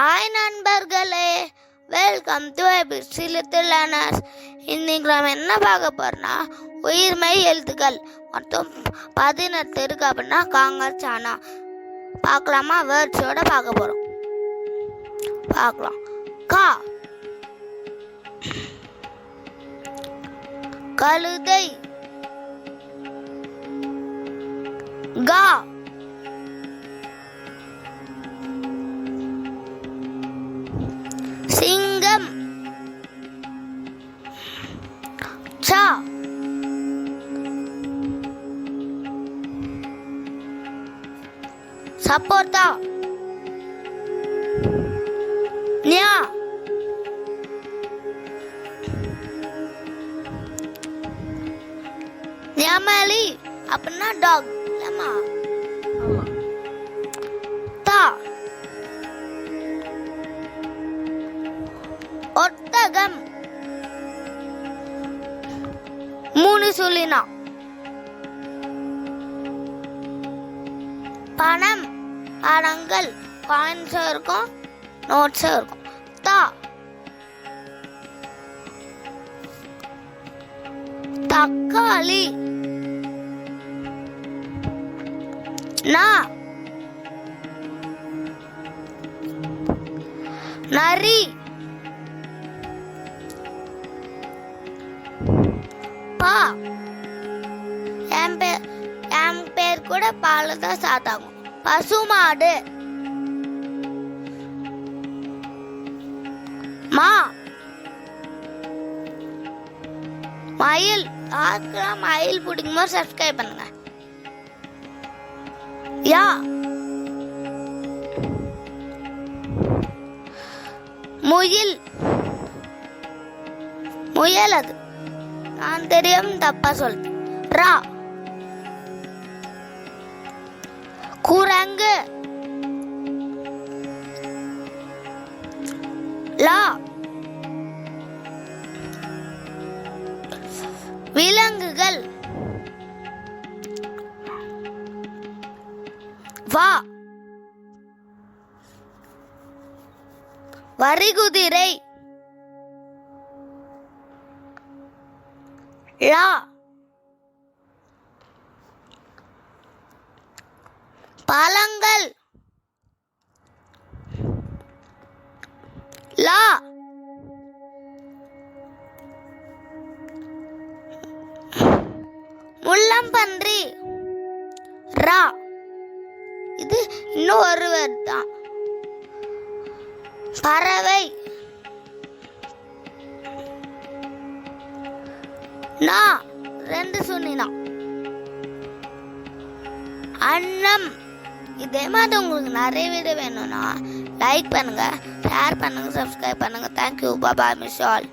Hi நண்பர்களே. Welcome to ABC little learners இன்னைக்கு நம்ம என்ன பார்க்க போறோம்னா உயிர்மை எழுத்துக்கள் மொத்தம் பதினெட்டு இருக்கு அப்படின்னா காங்கர் சானா பார்க்கலாமா? வேர்ட்ஸோட பார்க்க போகிறோம் பார்க்கலாம். கா கழுதை. கா சப்போட்டா ஞா ஞாமலி அப்படின்னா டாக் இல்லம்மா தா. ஒட்டகம். மூணு சொல்லினா. பணம். படங்கள் காயின்ஸும் இருக்கும் நோட்ஸும் இருக்கும். தா. தக்காளி. நா. நரி. பா. என் பேர் என் பேர் கூட பால் தான் சாத்தாகும் பசுமாடு. மா. மயில். யாருக்கெல்லாம் மயில் பிடிக்குமோ சப்ஸ்கிரைப் பண்ணுங்க. யா. முயல். முயல் அது. நான் தெரியும் தப்பா சொல்றேன் ரா. குரங்கு லா. விலங்குகள். வா. வரிகுதிரை. லா. பழங்கள். லா. முள்ளம்பன்றி. ரா. இது இன்னும் தான். பறவை. நான் ரெண்டு சொன்னினா. அன்னம். இதே மாதிரி உங்களுக்கு நிறைய வீடியோ வேணும்னா லைக் பண்ணுங்க ஷேர் பண்ணுங்க சப்ஸ்கிரைப் பண்ணுங்க. Thank you Baba miss all